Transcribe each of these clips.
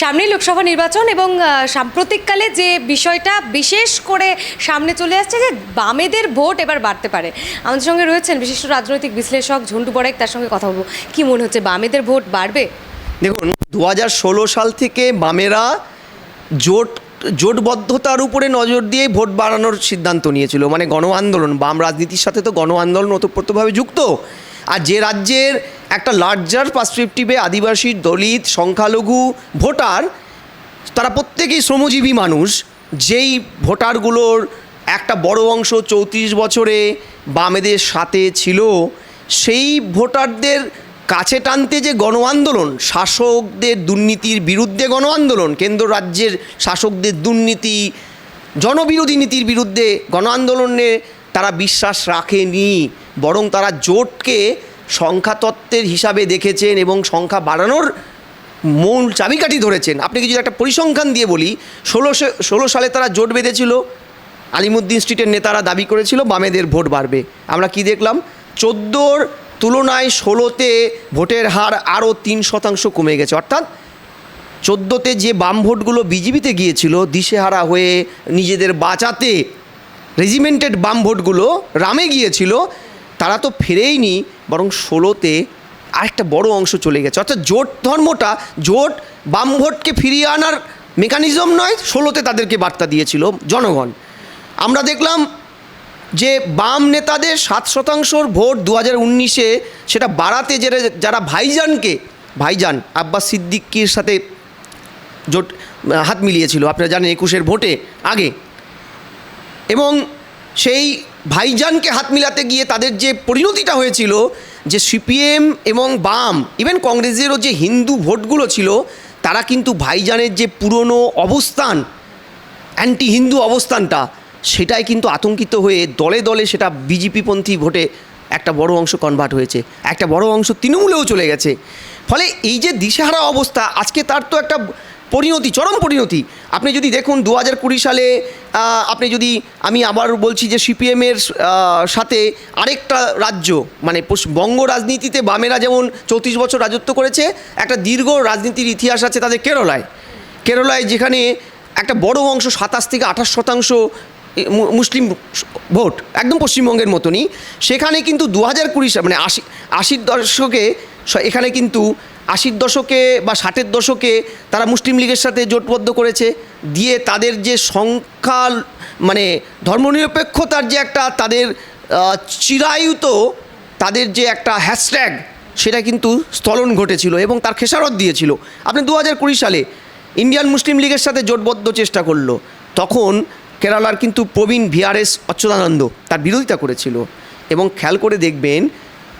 সামনেই লোকসভা নির্বাচন এবং সাম্প্রতিককালে যে বিষয়টা বিশেষ করে সামনে চলে আসছে যে বামেদের ভোট এবার বাড়তে পারে। আমাদের সঙ্গে রয়েছেন বিশিষ্ট রাজনৈতিক বিশ্লেষক ঝন্টু বড়াইক তার সঙ্গে কথা বলব। কি মনে হচ্ছে, বামেদের ভোট বাড়বে? দেখুন দু হাজার ষোলো সাল থেকে বামেরা জোট, জোটবদ্ধতার উপরে নজর দিয়ে ভোট বাড়ানোর সিদ্ধান্ত নিয়েছিল মানে গণ আন্দোলন বাম রাজনীতির সাথে তো গণ আন্দোলন ওতপ্রোতভাবে যুক্ত। আর যে রাজ্যের একটা লার্জার পার্সপেক্টিভে আদিবাসী দলিত, সংখ্যালঘু ভোটার, তারা প্রত্যেকেই শ্রমজীবী মানুষ, যেই ভোটারগুলোর একটা বড় অংশ চৌত্রিশ বছরে বামেদের সাথে ছিল, সেই ভোটারদের কাছে টানতে যে গণ আন্দোলন শাসকদের দুর্নীতির বিরুদ্ধে গণ আন্দোলন কেন্দ্র রাজ্যের শাসকদের দুর্নীতি, জনবিরোধী নীতির বিরুদ্ধে গণ আন্দোলনে তারা বিশ্বাস রাখেনি, বরং তারা জোটকে সংখ্যাতত্ত্বের হিসাবে দেখেছেন এবং সংখ্যা বাড়ানোর মূল চাবিকাঠি ধরেছেন। আপনি যদি একটা পরিসংখ্যান দিয়ে বলি ষোলোশো ষোলো সালে তারা জোট বেঁধেছিল, আলিমুদ্দিন স্ট্রিটের নেতারা দাবি করেছিল বামেদের ভোট বাড়বে। আমরা কি দেখলাম? চোদ্দোর তুলনায় ষোলোতে ভোটের হার আরও তিন শতাংশ কমে গেছে। অর্থাৎ চোদ্দোতে যে বাম ভোটগুলো বিজেপিতে গিয়েছিল, দিশেহারা হয়ে নিজেদের বাঁচাতে রেজিমেন্টেড বাম ভোটগুলো রামে গিয়েছিল, তারা তো ফিরেইনি। বরং ষোলোতে আরেকটা বড় অংশ চলে গেছে। অর্থাৎ জোট ধর্মটা, জোট বাম ভোটকে ফিরিয়ে আনার মেকানিজম নয়, ষোলোতে তাদেরকে বার্তা দিয়েছিল জনগণ। আমরা দেখলাম যে বাম নেতাদের সাত শতাংশর ভোট দু হাজার উনিশে সেটা বাড়াতে যারা যারা ভাইজানকে, ভাইজান আব্বাস সিদ্দিকির সাথে জোট, হাত মিলিয়েছিল, আপনারা জানেন একুশের ভোটে আগে। এবং সেই ভাইজানকে হাত মিলাতে গিয়ে তাদের যে পরিণতিটা হয়েছিল, যে সিপিএম এবং বাম ইভেন কংগ্রেসেরও যে হিন্দু ভোটগুলো ছিল, তারা কিন্তু ভাইজানের যে পুরনো অবস্থান অ্যান্টি হিন্দু অবস্থানটা, সেটাই কিন্তু আতঙ্কিত হয়ে দলে দলে সেটা বিজেপিপন্থী ভোটে একটা বড় অংশ কনভার্ট হয়েছে। একটা বড় অংশ তৃণমূলেও চলে গেছে। ফলে এই যে দিশেহারা অবস্থা, আজকে তার তো একটা পরিণতি, চরম পরিণতি। আপনি যদি দেখুন দু হাজার কুড়ি সালে আপনি যদি, আমি আবার বলছি যে সিপিএমের সাথে আরেকটা রাজ্য মানে বঙ্গ রাজনীতিতে বামেরা যেমন চৌত্রিশ বছর রাজত্ব করেছে, একটা দীর্ঘ রাজনীতির ইতিহাস আছে তাদের কেরলায়। কেরলায় যেখানে একটা বড় অংশ সাতাশ থেকে আঠাশ শতাংশ মুসলিম ভোট, একদম পশ্চিমবঙ্গের মতনই। সেখানে কিন্তু দু হাজার কুড়ি মানে আশি, আশির দশকে এখানে কিন্তু আশির দশকে বা ষাটের দশকে তারা মুসলিম লীগের সাথে জোটবদ্ধ করেছে, দিয়ে তাদের যে সংখ্যা মানে ধর্মনিরপেক্ষতার যে একটা তাদের চিরায়ুত তাদের যে একটা হ্যাশট্যাগ সেটা কিন্তু স্থলন ঘটেছিল এবং তার খেসারত দিয়েছিল। আপনি দু হাজার কুড়ি সালে ইন্ডিয়ান মুসলিম লীগের সাথে জোটবদ্ধ চেষ্টা করল, তখন কেরালার কিন্তু প্রবীণ ভিআরএস অচ্যুতানন্দ তার বিরোধিতা করেছিল। এবং খেয়াল করে দেখবেন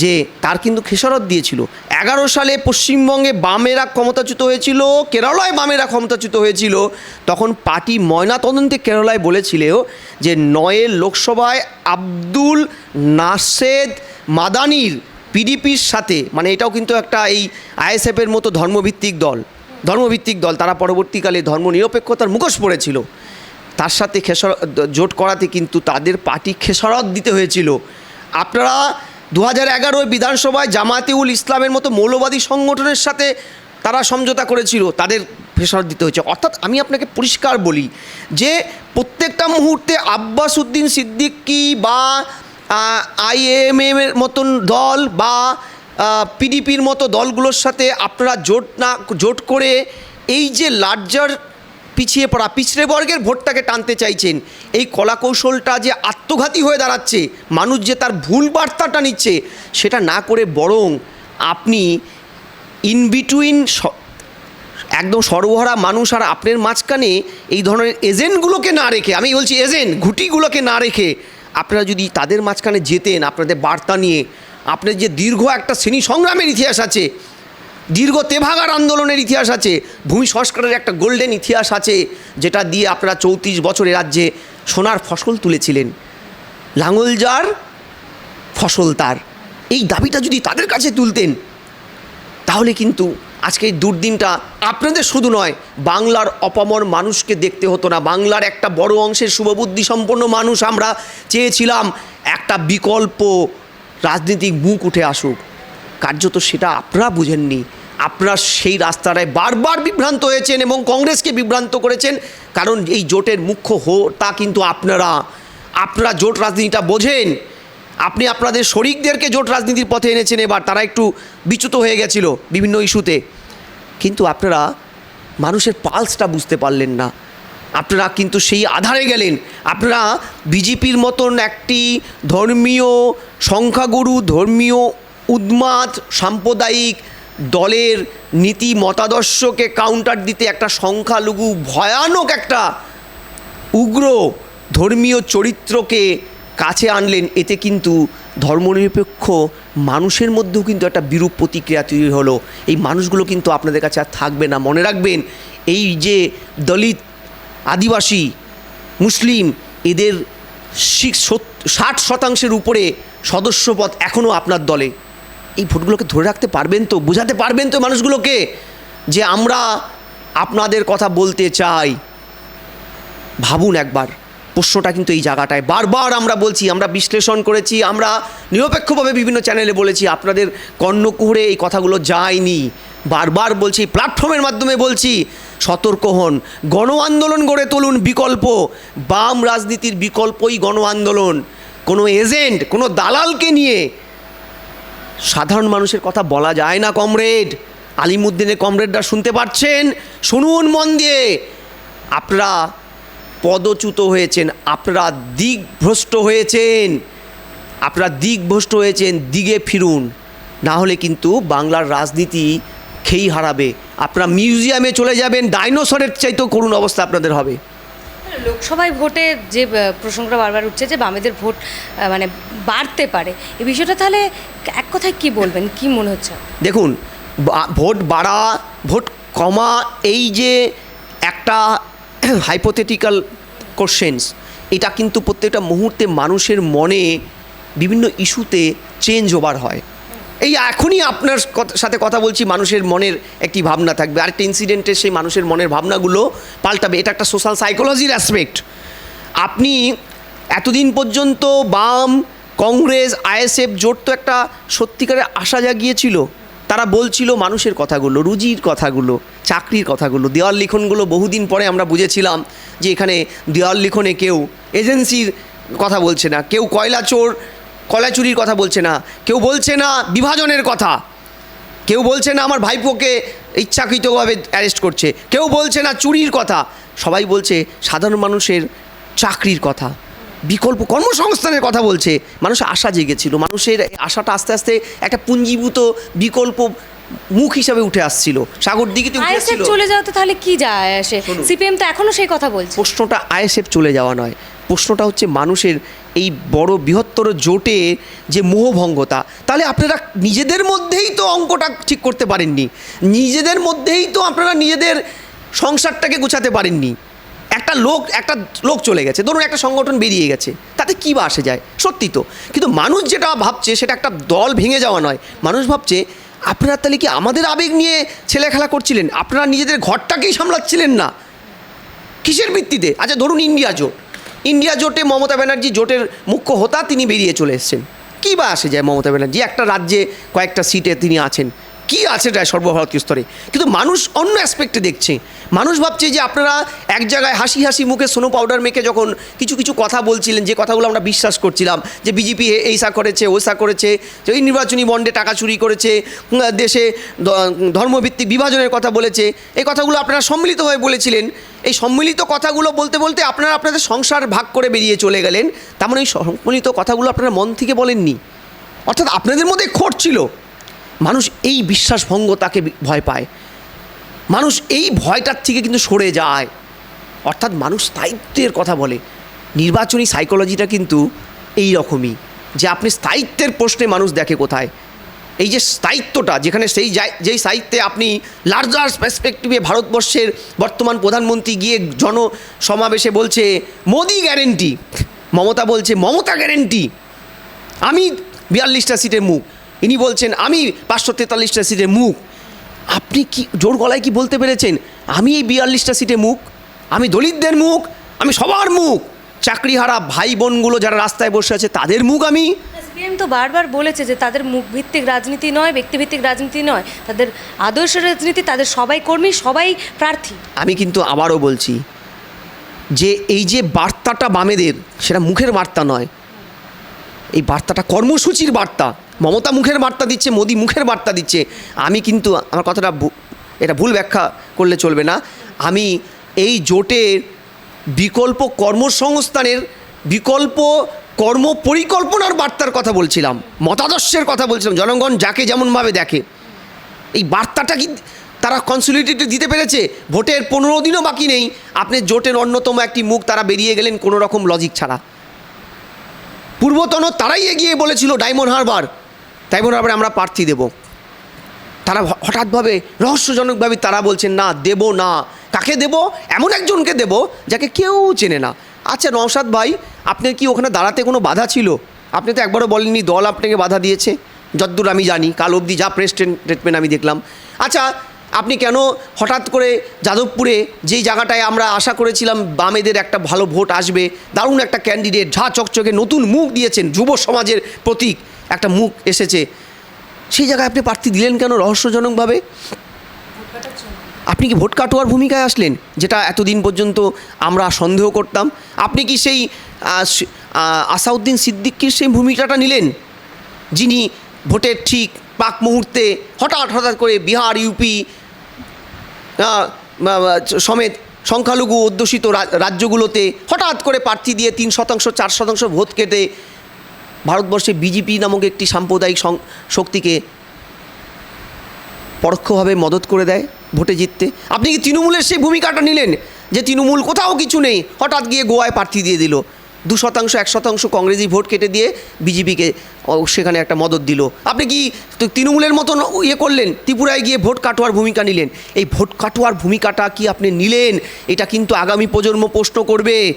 যে তার কিন্তু খেসারত দিয়েছিল। এগারো সালে পশ্চিমবঙ্গে বামেরা ক্ষমতাচ্যুত হয়েছিল, কেরালায় বামেরা ক্ষমতাচ্যুত হয়েছিল। তখন পার্টি ময়নাতদন্তে কেরালায় বলেছিল যে নয়ের লোকসভায় আব্দুল নাসেদ মাদানির পিডিপির সাথে মানে এটাও কিন্তু একটা এই আইএসএফের মতো ধর্মভিত্তিক দল ধর্মভিত্তিক দল, তারা পরবর্তীকালে ধর্মনিরপেক্ষতার মুখোশ পড়েছিল। তার সাথে খেসর জোট করাতে কিন্তু তাদের পার্টি খেসারত দিতে হয়েছিল। আপনারা দু হাজার এগারোয় বিধানসভায় জামাতেউল ইসলামের মতো মৌলবাদী সংগঠনের সাথে তারা সমঝোতা করেছিল, তাদের ফেসর দিতে হয়েছে। অর্থাৎ আমি আপনাকে পরিষ্কার বলি যে প্রত্যেকটা মুহূর্তে আব্বাস উদ্দিন সিদ্দিকি বা আইএমএম এর মতন দল বা পিডিপির মতো দলগুলোর সাথে আপনারা জোট না, জোট করে এই যে লার্জার পিছিয়ে পড়া পিছড়ে বর্গের ভোটটাকে টানতে চাইছেন। এই কলাকৌশলটা যে আত্মঘাতী হয়ে দাঁড়াচ্ছে, মানুষ যে তার ভুল বার্তাটা নিচ্ছে, সেটা না করে বরং আপনি ইন বিটুইন একদম সর্বহারা মানুষ আর আপনার মাঝখানে এই ধরনের এজেন্টগুলোকে না রেখে, আমি বলছি এজেন্ট, ঘুটিগুলোকে না রেখে আপনারা যদি তাদের মাঝখানে যেতেন, আপনাদের বার্তা নিয়ে আপনার যে দীর্ঘ একটা শ্রেণি সংগ্রামের ইতিহাস আছে দীর্ঘ তেভাগার আন্দোলনের ইতিহাস আছে। ভূমি সংস্কারের একটা গোল্ডেন ইতিহাস আছে, যেটা দিয়ে আপনারা চৌত্রিশ বছরে রাজ্যে সোনার ফসল তুলেছিলেন। লাঙল যার, ফসল তার। এই দাবিটা যদি তাদের কাছে তুলতেন, তাহলে কিন্তু আজকে এই দুর্দিনটা আপনাদের শুধু নয়, বাংলার অপমর মানুষকে দেখতে হতো না। বাংলার একটা বড় অংশের শুভবুদ্ধি সম্পন্ন মানুষ আমরা চেয়েছিলাম, একটা বিকল্প রাজনীতিক মুখ উঠে আসুক। কার্যত সেটা আপনারা বুঝেননি। আপনারা সেই রাস্তাটায় বারবার বিভ্রান্ত হয়েছেন এবং কংগ্রেসকে বিভ্রান্ত করেছেন। কারণ এই জোটের মুখ্য হোতা কিন্তু আপনারা। আপনারা জোট রাজনীতিটা বোঝেন। আপনি আপনাদের শরিকদেরকে জোট রাজনীতির পথে এনেছেন এবার। তারা একটু বিচ্যুত হয়ে গেছিল বিভিন্ন ইস্যুতে। কিন্তু আপনারা মানুষের পালসটা বুঝতে পারলেন না। আপনারা কিন্তু সেই আধারে গেলেন। আপনারা বিজেপির মতন একটি ধর্মীয় সংখ্যাগুরু, ধর্মীয় উন্মাদ সাম্প্রদায়িক দলের নীতি মতাদর্শকে কাউন্টার দিতে একটা সংখ্যালঘু ভয়ানক একটা উগ্র ধর্মীয় চরিত্রকে কাছে আনলেন, এতে কিন্তু ধর্মনিরপেক্ষ মানুষের মধ্যেও কিন্তু একটা বিরূপ প্রতিক্রিয়া তৈরি হলো। এই মানুষগুলো কিন্তু আপনাদের কাছে আর থাকবে না। মনে রাখবেন, এই যে দলিত আদিবাসী মুসলিম, এদের ষাট শতাংশের উপরে সদস্যপদ এখনও আপনার দলে। এই ভোটগুলোকে ধরে রাখতে পারবেন তো, বোঝাতে পারবেন তো মানুষগুলোকে যে আমরা আপনাদের কথা বলতে চাই। ভাবুন একবার, প্রশ্নটা কিন্তু এই জায়গাটায়। বারবার আমরা বলছি, আমরা বিশ্লেষণ করেছি, আমরা নিরপেক্ষভাবে বিভিন্ন চ্যানেলে বলেছি, আপনাদের কর্ণকুহরে এই কথাগুলো যায়নি। বারবার বলছি প্ল্যাটফর্মের মাধ্যমে বলছি, সতর্ক হন। গণ আন্দোলন গড়ে তুলুন বিকল্প। বাম রাজনীতির বিকল্পই গণ আন্দোলন। কোনো এজেন্ট, কোনো দালালকে নিয়ে সাধারণ মানুষের কথা বলা যায় না, কমরেড। আলিমুদ্দিনের কমরেডরা শুনতে পাচ্ছেন? শুনুন মন দিয়ে। আপনারা পদচ্যুত হয়েছেন, আপনারা দিকভ্রষ্ট হয়েছেন। আপনারা দিকভ্রষ্ট হয়েছেন দিকে ফিরুন। না হলে কিন্তু বাংলার রাজনীতি খেই হারাবে। আপনারা মিউজিয়ামে চলে যাবেন, ডাইনোসরের চাইতেও করুণ অবস্থা আপনাদের হবে। লোকসভায় ভোটে যে প্রসঙ্গটা বারবার উঠছে যে বামেদের ভোট মানে বাড়তে পারে, এই বিষয়টা তাহলে এক কথায় কি বলবেন? কি মনে হচ্ছে দেখুন ভোট বাড়া, ভোট কমা, এই যে একটা হাইপোথেটিক্যাল কোশ্চেন্স এটা কিন্তু প্রত্যেকটা মুহূর্তে মানুষের মনে বিভিন্ন ইস্যুতে চেঞ্জ ওভার হয়। এই এখনই আপনার সাথে কথা বলছি, মানুষের মনের একটি ভাবনা থাকবে। আরেকটা ইনসিডেন্টে সেই মানুষের মনের ভাবনাগুলো পাল্টাবে। এটা একটা সোশ্যাল সাইকোলজির অ্যাসপেক্ট আপনি এতদিন পর্যন্ত বাম, কংগ্রেস আইএসএফ জোট তো একটা সত্যিকারের আশা জাগিয়েছিল। তারা বলছিল মানুষের কথাগুলো, রুজির কথাগুলো, চাকরির কথাগুলো, দেওয়াল লিখনগুলো বহুদিন পরে আমরা বুঝেছিলাম যে এখানে দেওয়াল লিখনে কেউ এজেন্সির কথা বলছে না। কেউ কয়লা চোর কয়লা চুরির কথা বলছে না কেউ বলছে না বিভাজনের কথা কেউ বলছে না আমার ভাইপোকে ইচ্ছাকৃতভাবে অ্যারেস্ট করছে কেউ বলছে না চুরির কথা সবাই বলছে সাধারণ মানুষের চাকরির কথা বিকল্প কর্মসংস্থানের কথা বলছে মানুষ আশা জেগেছিল মানুষের আশাটা আস্তে আস্তে একটা পুঞ্জীভূত বিকল্প মুখ হিসাবে উঠে আসছিল সাগর দিঘিতে উঠে আসছিল। চলে যাওয়াতে তাহলে কি যায় আসে। সিপিএম তো এখনও সেই কথা বলছে। প্রশ্নটা আইএসএফ চলে যাওয়া নয় প্রশ্নটা হচ্ছে মানুষের এই বড় বৃহত্তর জোটে যে মোহভঙ্গতা, তাহলে আপনারা নিজেদের মধ্যেই তো অঙ্কটা ঠিক করতে পারেননি। নিজেদের মধ্যেই তো আপনারা নিজেদের সংসারটাকে গোছাতে পারেননি। একটা লোক একটা লোক চলে গেছে, ধরুন একটা সংগঠন বেরিয়ে গেছে, তাতে কী বা আসে যায়? সত্যি তো। কিন্তু মানুষ যেটা ভাবছে, সেটা একটা দল ভেঙে যাওয়া নয়। মানুষ ভাবছে, আপনারা তাহলে কি আমাদের আবেগ নিয়ে ছেলে খেলা করছিলেন? আপনারা নিজেদের ঘরটাকেই সামলাচ্ছিলেন না? কিসের ভিত্তিতে? আচ্ছা ধরুন ইন্ডিয়া জোট। ইন্ডিয়া জোটে মমতা ব্যানার্জি জোটের মুখ্য হোতা তিনি বেরিয়ে চলে এসছেন। কী বা আসে যায় মমতা ব্যানার্জি? একটা রাজ্যে কয়েকটা সিটে তিনি আছেন। কি আছে যায় সর্বভারতীয় স্তরে? কিন্তু মানুষ অন্য অ্যাসপেক্টে দেখছে। মানুষ ভাবছে যে আপনারা এক জায়গায় হাসি হাসি মুখে সোনো পাউডার মেখে যখন কিছু কিছু কথা বলছিলেন, যে কথাগুলো আমরা বিশ্বাস করছিলাম, যে বিজেপি এইসা করেছে ওসা করেছে, যে ওই নির্বাচনী বন্ডে টাকা চুরি করেছে দেশে ধর্মভিত্তিক বিভাজনের কথা বলেছে, এই কথাগুলো আপনারা সম্মিলিত হয়ে বলেছিলেন। এই সম্মিলিত কথাগুলো বলতে বলতে আপনারা আপনাদের সংসার ভাগ করে বেরিয়ে চলে গেলেন। তার মানে এই সম্মিলিত কথাগুলো আপনারা মন থেকে বলেননি। অর্থাৎ আপনাদের মধ্যে খোট ছিল। মানুষ এই বিশ্বাসভঙ্গতাকে বি- ভয় পায়। মানুষ এই ভয়টার থেকে কিন্তু সরে যায়। অর্থাৎ মানুষ স্থায়িত্বের কথা বলে। নির্বাচনী সাইকোলজিটা কিন্তু এই রকমই, যে আপনি স্থায়িত্বের প্রশ্নে মানুষ দেখে কোথায়। এই যে স্থায়িত্বটা, যেখানে সেই যেই সাহিত্যে আপনি লার্জার পার্সপেক্টিভে ভারতবর্ষের বর্তমান প্রধানমন্ত্রী গিয়ে জন সমাবেশে বলছে, মোদি গ্যারেন্টি মমতা বলছে, মমতা গ্যারেন্টি আমি বিয়াল্লিশটা সিটের মুখ। ইনি বলছেন আমি পাঁচশো তেতাল্লিশটা সিটে মুখ। আপনি কি জোর গলায় কি বলতে পেরেছেন? আমি এই বিয়াল্লিশটা সিটে মুখ। আমি দলিতদের মুখ। আমি সবার মুখ। চাকরিহারা ভাই বোনগুলো যারা রাস্তায় বসে আছে তাদের মুখ আমি। সিপিএম তো বারবার বলেছে যে তাদের মুখভিত্তিক রাজনীতি নয় ব্যক্তিভিত্তিক রাজনীতি নয়। তাদের আদর্শ রাজনীতি তাদের সবাই কর্মী সবাই প্রার্থী। আমি কিন্তু আবারও বলছি যে এই যে বার্তাটা বামেদের সেটা মুখের বার্তা নয়। এই বার্তাটা কর্মসূচির বার্তা। মমতা মুখের বার্তা দিচ্ছে, মোদি মুখের বার্তা দিচ্ছে। আমি কিন্তু, আমার কথাটা এটা ভুল ব্যাখ্যা করলে চলবে না। আমি এই জোটের বিকল্প কর্মসংস্থানের বিকল্প কর্ম পরিকল্পনার বার্তার কথা বলছিলাম, মতাদর্শের কথা বলছিলাম, জনগণ যাকে যেমনভাবে দেখে। এই বার্তাটা কি তারা কনসুলিটেটে দিতে পেরেছে? ভোটের পনেরো দিনও বাকি নেই। আপনি জোটের অন্যতম একটি মুখ, তারা বেরিয়ে গেলেন কোনো রকম লজিক ছাড়া। পূর্বতন তারাই এগিয়ে বলেছিল ডায়মন্ড হারবার। ডায়মন্ড হবে আমরা প্রার্থী দেব। তারা হঠাৎভাবে রহস্যজনকভাবে তারা বলছেন না, দেব না। কাকে দেব? এমন একজনকে দেব যাকে কেউ চেনে না। আচ্ছা নওশাদ ভাই, আপনার কি ওখানে দাঁড়াতে কোনো বাধা ছিল? আপনি তো একবারও বলেননি, দল আপনাকে বাধা দিয়েছে। যদ্দূর আমি জানি, কাল অবধি যা প্রেস স্টেটমেন্ট আমি দেখলাম। আচ্ছা আপনি কেন হঠাৎ করে যাদবপুরে যেই জায়গাটায় আমরা আশা করেছিলাম বামেদের একটা ভালো ভোট আসবে, দারুণ একটা ক্যান্ডিডেট ঝা চকচকে নতুন মুখ দিয়েছেন যুব সমাজের প্রতীক, একটা মুখ এসেছে। সেই জায়গায় আপনি প্রার্থী দিলেন কেন রহস্যজনকভাবে? আপনি কি ভোট কাটোয়ার ভূমিকায় আসলেন, যেটা এতদিন পর্যন্ত আমরা সন্দেহ করতাম? আপনি কি সেই আসাউদ্দিন সিদ্দিকির সেই ভূমিকাটা নিলেন? যিনি ভোটের ঠিক পাক মুহূর্তে হঠাৎ হঠাৎ করে বিহার, ইউপি সমেত সংখ্যালঘু অধ্যুষিত রাজ্যগুলোতে হঠাৎ করে প্রার্থী দিয়ে তিন শতাংশ, চার শতাংশ ভোট কেটে ভারতবর্ষে বিজেপি নামক একটি সাম্প্রদায়িক শক্তিকে পরোক্ষভাবে মদত করে দেয় ভোটে জিততে। আপনি কি তৃণমূলের সেই ভূমিকাটা নিলেন যে তৃণমূল কোথাও কিছু নেই, হঠাৎ গিয়ে গোয়ায় প্রার্থী দিয়ে দিল। দু শতাংশ, এক শতাংশ কংগ্রেসই ভোট কেটে দিয়ে বিজেপিকে সেখানে একটা মদত দিল। আপনি কি তৃণমূলের মতন ইয়ে করলেন? ত্রিপুরায় গিয়ে ভোট কাটোয়ার ভূমিকা নিলেন। এই ভোট কাটোয়ার ভূমিকাটা কি আপনি নিলেন? এটা কিন্তু আগামী প্রজন্ম প্রশ্ন করবে।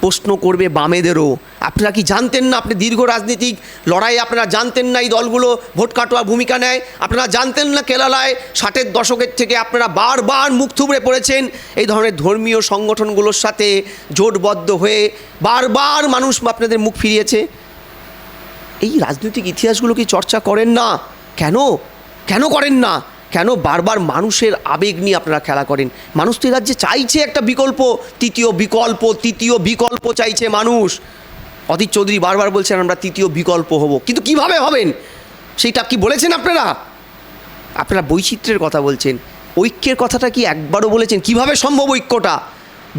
প্রশ্ন করবে বামেদেরও। আপনারা কি জানতেন না আপনি দীর্ঘ রাজনীতিক লড়াই আপনারা জানতেন না এই দলগুলো ভোট কাটোয়ার ভূমিকা নেয়? আপনারা জানতেন না কেরালায় ষাটের দশকের থেকে আপনারা বারবার মুখ থুবড়ে পড়েছেন? এই ধরনের ধর্মীয় সংগঠনগুলোর সাথে জোটবদ্ধ হয়ে বারবার মানুষ আপনাদের মুখ ফিরিয়েছে? এই রাজনৈতিক ইতিহাসগুলো কি চর্চা করেন না? কেন? কেন করেন না? কেন বারবার মানুষের আবেগ নিয়ে আপনারা খেলা করেন? মানুষ তো এই রাজ্যে চাইছে একটা বিকল্প, তৃতীয় বিকল্প তৃতীয় বিকল্প চাইছে মানুষ। অধীর চৌধুরী বারবার বলছেন, আমরা তৃতীয় বিকল্প হব। কিন্তু কীভাবে হবেন? সেইটা কি বলেছেন আপনারা? আপনারা বৈচিত্র্যের কথা বলছেন। ঐক্যের কথাটা কি একবারও বলেছেন? কীভাবে সম্ভব ঐক্যটা?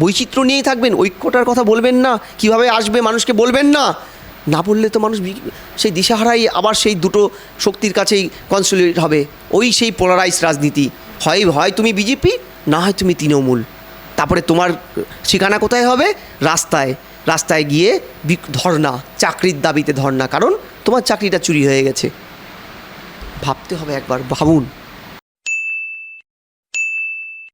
বৈচিত্র্য নিয়েই থাকবেন। ঐক্যটার কথা বলবেন না। কীভাবে আসবে মানুষকে বলবেন না? না বললে তো মানুষ সেই দিশাহারাই আবার সেই দুটো শক্তির কাছেই কনসুলেট হবে। ওই সেই পোলারাইজ রাজনীতি। হয় হয় তুমি বিজেপি না হয় তুমি তৃণমূল। তারপরে তোমার ঠিকানা কোথায় হবে? রাস্তায়। রাস্তায় গিয়ে ধর্না চাকরির দাবিতে ধর্না কারণ তোমার চাকরিটা চুরি হয়ে গেছে। ভাবতে হবে একবার, ভাবুন।